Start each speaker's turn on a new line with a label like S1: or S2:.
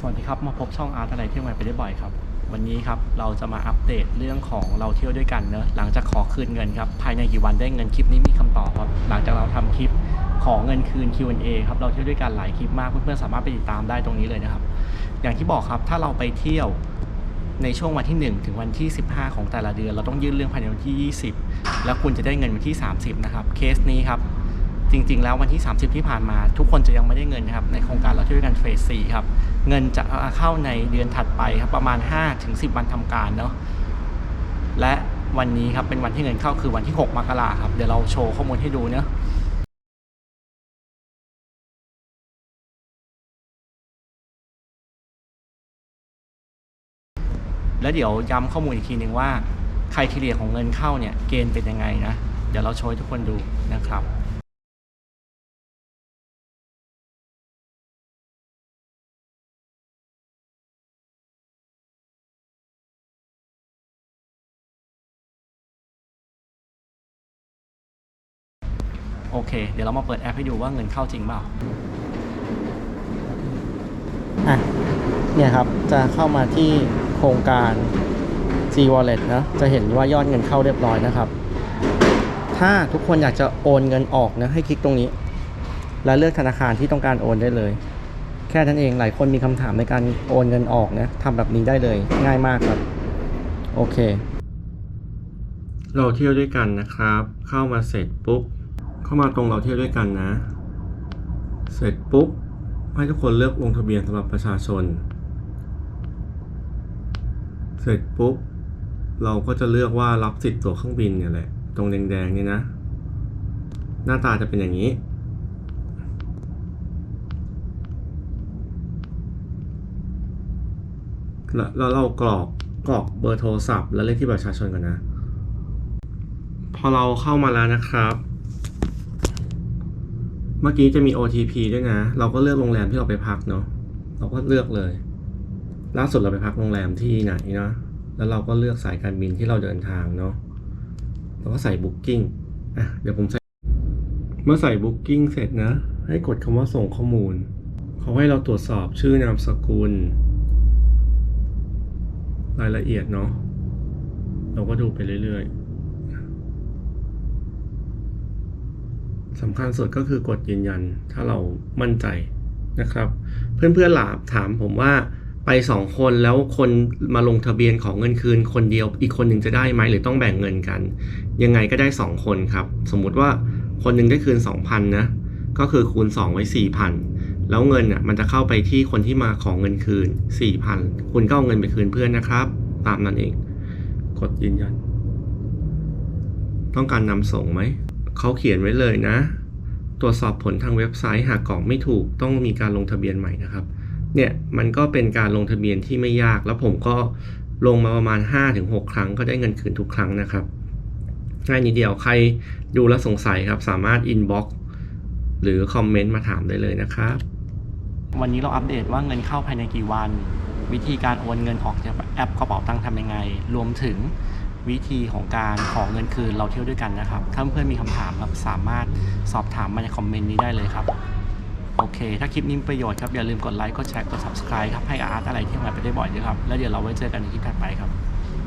S1: สวัสดีครับ มาพบช่องอาร์ตอะไรเที่ยวใหม่ไปได้บ่อยครับ วันนี้ครับเราจะมาอัปเดตเรื่องของเราเที่ยวด้วยกันเนอะหลังจากขอคืนเงินครับ ภายในกี่วันได้เงินคลิปนี้มีคำตอบครับ หลังจากเราทำคลิปขอเงินคืน Q&A ครับเราเที่ยวด้วยกันหลายคลิปมากเพื่อนๆสามารถไปติดตามได้ตรงนี้เลยนะครับ อย่างที่บอกครับถ้าเราไปเที่ยวในช่วงวันที่ 1 ถึงวันที่ 15 ของแต่ละเดือน เราต้องยื่นเรื่องภายในวันที่ 20 แล้วคุณจะได้เงินวันที่ 30 นะครับ เคสนี้ครับ จริง ๆ แล้ววันที่ 30 ที่ผ่านมา ทุกคนจะยังไม่ได้เงินนะครับในโครงการเราเที่ยวยกันเฟส4ครับเงินจะเข้าในเดือนถัดไปครับประมาณ5ถึง10 วันทำการเนาะและวันนี้ครับเป็นวันที่เงินเข้าคือวันที่ 6 มกราครับเดี๋ยวเราโชว์ข้อมูลให้ดูเนาะแล้วเดี๋ยวย้ำข้อมูลอีกทีหนึ่งว่าใครทีเรียของเงินเข้าเนี่ยเกณฑ์เป็นยังไงนะ เดี๋ยวเราโชว์ให้ทุกคนดูนะครับ โอเค เดี๋ยวเรามาเปิดแอปให้ดูว่าเงินเข้าจริงเปล่าอะเนี่ยครับ จะเข้ามาที่โครงการ G Wallet นะ จะเห็นว่ายอดเงินเข้าเรียบร้อยนะครับ ถ้าทุกคนอยากจะโอนเงินออกนะให้คลิกตรงนี้ แล้วเลือกธนาคารที่ต้องการโอนได้เลย แค่นั้นเองหลายคนมีคำถามในการโอนเงินออกนะทำแบบนี้ได้เลยง่ายมากครับ โอเค เราเที่ยวด้วยกันนะครับ เข้ามาเสร็จปุ๊บ เข้ามาตรงเราเที่ยวด้วยกันนะ เสร็จปุ๊บ ให้ทุกคนเลือกลงทะเบียนสำหรับประชาชน เสร็จปุ๊บ เราก็จะเลือกว่ารับสิทธิ์ตั๋วเครื่องบินเนี่ยแหละ ตรงแดงๆนี่นะ หน้าตาจะเป็นอย่างนี้แล้วเรากรอกกรอกเบอร์โทรศัพท์และเลขที่บัตรประชาชนก่อนนะ พอเราเข้ามาแล้วนะครับ เมื่อกี้จะมี OTP ด้วยนะ เราก็เลือกโรงแรมที่เราไปพักเนาะ เราก็เลือกเลย ล่าสุดเราไปพักโรงแรมที่ไหนเนาะ แล้วเราก็เลือกสายการบินที่เราเดินทางเนาะ เราก็ใส่ Booking อะ เดี๋ยวผมใส่ เมื่อใส่ Booking เสร็จนะ ให้กดคำว่าส่งข้อมูล เขาให้เราตรวจสอบชื่อนามสกุล รายละเอียดเนาะ เราก็ดูไปเรื่อยๆ สำคัญสุดก็คือกดยืนยันถ้าเรามั่นใจนะครับ เพื่อนๆหลาบถามผมว่าไปสองคนแล้วคนมาลงทะเบียนของเงินคืน คนเดียวอีกคนหนึ่งจะได้ไหมหรือต้องแบ่งเงินกัน ยังไงก็ได้สองคนครับ สมมุติว่าคนหนึ่งได้คืน 2,000นะก็คือคูณ 2 ไว้ 4,000 แล้วเงินอะมันจะเข้าไปที่คนที่มาของเงินคืน 4,000 คุณก็เอาเงินไปคืนเพื่อนนะครับ ตามนั้นเอง กดยืนยัน ต้องการนำส่งไหม เขาเขียนไว้เลยนะ ตรวจสอบผลทางเว็บไซต์หากกรอกไม่ถูกต้องมีการลงทะเบียนใหม่นะครับ เนี่ยมันก็เป็นการลงทะเบียนที่ไม่ยากแล้วผมก็ลงมาประมาณ 5-6 ครั้งก็ได้เงินคืนทุกครั้งนะครับง่ายนิดเดียวใครดูแล้วสงสัยครับ สามารถอินบ็อกซ์หรือคอมเมนต์มาถามได้เลยนะครับ วันนี้เราอัปเดตว่าเงินเข้าภายในกี่วัน วิธีการโอนเงินออกจากแอปกระเป๋าตังค์ทำยังไง รวมถึง วิธีของการขอเงินคืนเราเที่ยวด้วยกันนะครับ ถ้าเพื่อนมีคำถามครับสามารถสอบถามมาในคอมเมนต์นี้ได้เลยครับ โอเค ถ้าคลิปนี้มีประโยชน์ครับ อย่าลืมกดไลค์ กดแชร์ กด subscribe ครับ ให้อาร์ตอะไรที่มาไปได้บ่อยด้วยครับ แล้วเดี๋ยวเราไว้เจอกันในคลิปถัดไปครับ